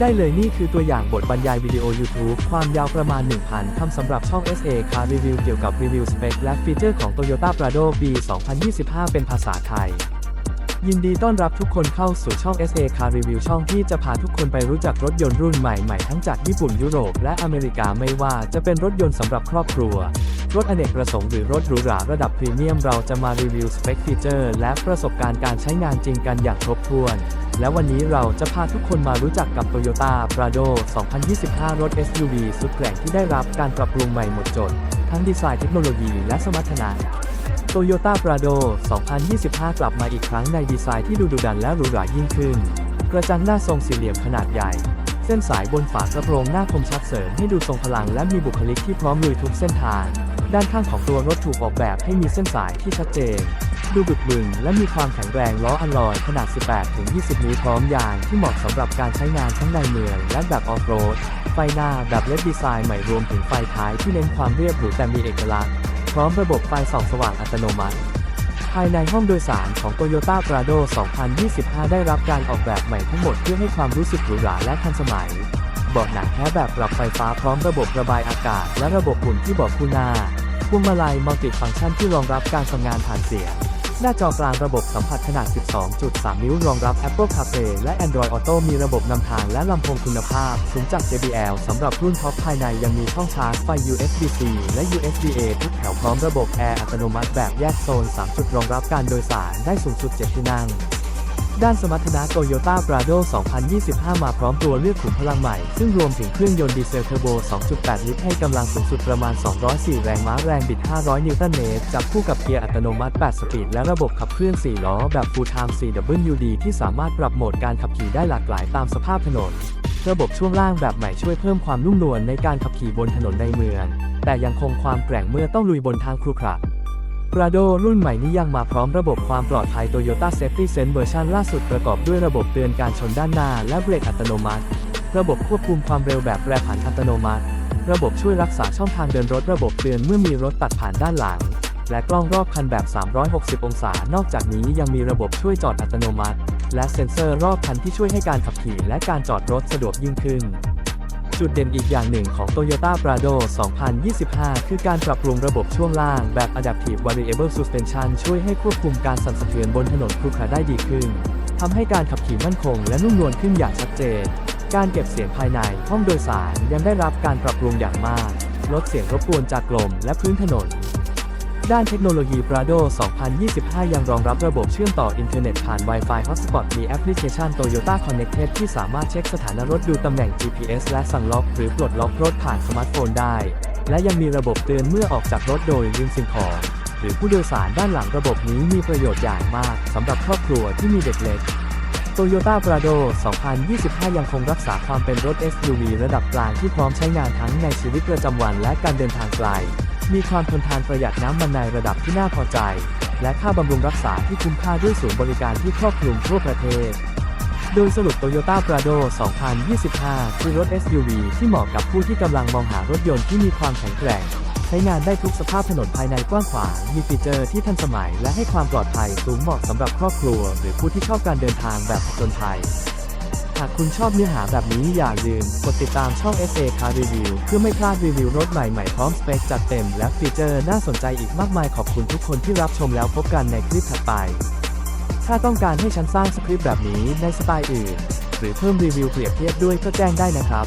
ได้เลยนี่คือตัวอย่างบทบรรยายวิดีโอ YouTube ความยาวประมาณ 1,000 คำสำหรับช่อง SA Car Review เกี่ยวกับรีวิวสเปคและฟีเจอร์ของ Toyota Prado ปี 2025 เป็นภาษาไทย ยินดีต้อนรับทุกคนเข้าสู่ช่อง SA Car Review ช่องที่จะพาทุกคนไปรู้จักรถยนต์รุ่นใหม่ๆ ทั้งจากญี่ปุ่นยุโรปและอเมริกาไม่ว่าจะเป็นรถยนต์สำหรับครอบครัวรถอเนกประสงค์หรือรถหรูหราระดับพรีเมียมเราจะมารีวิวสเปคฟีเจอร์และประสบการณ์การใช้งานจริงกันอย่างครบถ้วน และวันนี้เราจะพาทุกคนมารู้จักกับ Toyota Prado 2025 รถ SUV สุดแกร่งที่ได้รับการปรับปรุงใหม่หมดจด ทั้งดีไซน์เทคโนโลยีและสมรรถนะ Toyota Prado 2025 กลับมาอีกครั้งในดีไซน์ที่ดูดุดันและหรูหรายิ่งขึ้น กระจังหน้าทรงสี่เหลี่ยมขนาดใหญ่ เส้นสายบนฝากระโปรงหน้าคมชัดเสริมให้ดูทรงพลังและมีบุคลิกที่พร้อมลุยทุกเส้นทาง ด้านข้างของตัวรถถูกออกแบบให้มีเส้นสายที่ชัดเจน ดูบึกบึนและมีความแข็งแรงล้ออัลลอยขนาด 18-20 นิ้วพร้อมยางที่เหมาะสำหรับการใช้งานทั้งในเมืองและแบบออฟโรด ไฟหน้าแบบเลดดีไซน์ใหม่รวมถึงไฟท้ายที่เน้นความเรียบหรูแต่มีเอกลักษณ์ พร้อมระบบไฟส่องสว่างอัตโนมัติ ภายในห้องโดยสารของ Toyota Prado 2025 ได้รับการออกแบบใหม่ทั้งหมดเพื่อให้ความรู้สึกหรูหราและทันสมัยเบาะหนังแท้แบบปรับไฟฟ้าพร้อมระบบระบายอากาศ และระบบหมุนที่เบาะคู่หน้าพวงมาลัยมัลติฟังก์ชันที่รองรับการทำงานผ่านเสียง หน้าจอกลางระบบสัมผัสขนาด 12.3 นิ้วรองรับ Apple CarPlay และ Android Auto มีระบบนำทางและลำโพงคุณภาพ สูงจาก JBL สำหรับรุ่นท็อปภายในยังมีช่องชาร์จไฟ USB-C และ USB-A ทุกแถวพร้อมระบบแอร์อัตโนมัติแบบแยกโซน 3 จุดรองรับการโดยสารได้สูงสุด 7 ที่นั่ง ด้านสมรรถนะ Toyota Prado 2025 มาพร้อมตัวเลือกขุมพลังใหม่ ซึ่งรวมถึงเครื่องยนต์ดีเซลเทอร์โบ 2.8 ลิตรให้กำลังสูงสุดประมาณ 204 แรงม้าแรงบิด 500 นิวตันเมตร จับคู่กับเกียร์อัตโนมัติ 8 สปีด และระบบขับเคลื่อน 4 ล้อ แบบ Full Time 4WD ที่สามารถปรับโหมดการขับขี่ได้หลากหลายตามสภาพถนน ระบบช่วงล่างแบบใหม่ช่วยเพิ่มความนุ่มนวลในการขับขี่บนถนนในเมือง แต่ยังคงความแกร่งเมื่อต้องลุยบนทางครุขระ Prado รุ่นใหม่นี้ยังมาพร้อมระบบความปลอดภัย Toyota Safety Sense เวอร์ชันล่าสุดประกอบด้วยระบบเตือนการชนด้านหน้า และเบรกอัตโนมัติ ระบบควบคุมความเร็วแบบแปรผันอัตโนมัติ ระบบช่วยรักษาช่องทางเดินรถระบบเตือนเมื่อมีรถตัดผ่านด้านหลัง และกล้องรอบคันแบบ 360 องศา นอกจากนี้ยังมีระบบช่วยจอดอัตโนมัติ และเซ็นเซอร์รอบคันที่ช่วยให้การขับขี่และการจอดรถสะดวกยิ่งขึ้น จุดเด่นอีกอย่างหนึ่งของ Toyota Prado 2025 คือการปรับปรุงระบบช่วงล่างแบบ Adaptive Variable Suspension ช่วยให้ควบคุมการสั่นสะเทือนบนถนนครุขระได้ดีขึ้นทำให้การขับขี่มั่นคงและนุ่มนวลขึ้นอย่างชัดเจน การเก็บเสียงภายในห้องโดยสารยังได้รับการปรับปรุงอย่างมาก ลดเสียงรบกวนจากลมและพื้นถนน ด้านเทคโนโลยี Prado 2025 ยังรองรับระบบเชื่อมต่ออินเทอร์เน็ตผ่าน Wi-Fi Hotspot มีแอปพลิเคชัน Toyota Connected ที่สามารถเช็คสถานะรถดูตำแหน่ง GPS และสั่งล็อก หรือปลดล็อกรถผ่านสมาร์ทโฟนได้ และยังมีระบบเตือนเมื่อออกจากรถโดยลืมสิ่งของ หรือผู้โดยสารด้านหลังระบบนี้มีประโยชน์อย่างมากสำหรับครอบครัวที่มีเด็กเล็ก Toyota Prado 2025 ยังคงรักษาความเป็นรถ SUV ระดับกลางที่พร้อมใช้งานทั้งในชีวิตประจำวันและการเดินทางไกล มีความทนทานประหยัดน้ำมันในระดับที่น่าพอใจ และค่าบำรุงรักษาที่คุ้มค่าด้วยศูนย์บริการที่ครอบคลุมทั่วประเทศ โดยสรุป Toyota Prado 2025 คือรถ SUV ที่เหมาะกับผู้ที่กำลังมองหารถยนต์ที่มีความแข็งแกร่ง ใช้งานได้ทุกสภาพถนนภายในกว้างขวาง มีฟีเจอร์ที่ทันสมัย และให้ความปลอดภัยสูงเหมาะสำหรับครอบครัว หรือผู้ที่ชอบการเดินทางแบบผจญภัยากคุณชอบเนื้อหาแบบนี้อย่าลืม กดติดตามช่อง SA Car Review เพื่อไม่พลาดรีวิวรถใหม่ๆพร้อมสเปคจัดเต็มและฟีเจอร์น่าสนใจอีกมากมายขอบคุณทุกคนที่รับชมแล้วพบกันในคลิปถัดไป ถ้าต้องการให้ฉันสร้างสคริปต์แบบนี้ในสไตล์อื่น หรือเพิ่มรีวิวเปรียบเทียบด้วยก็แจ้งได้นะครับ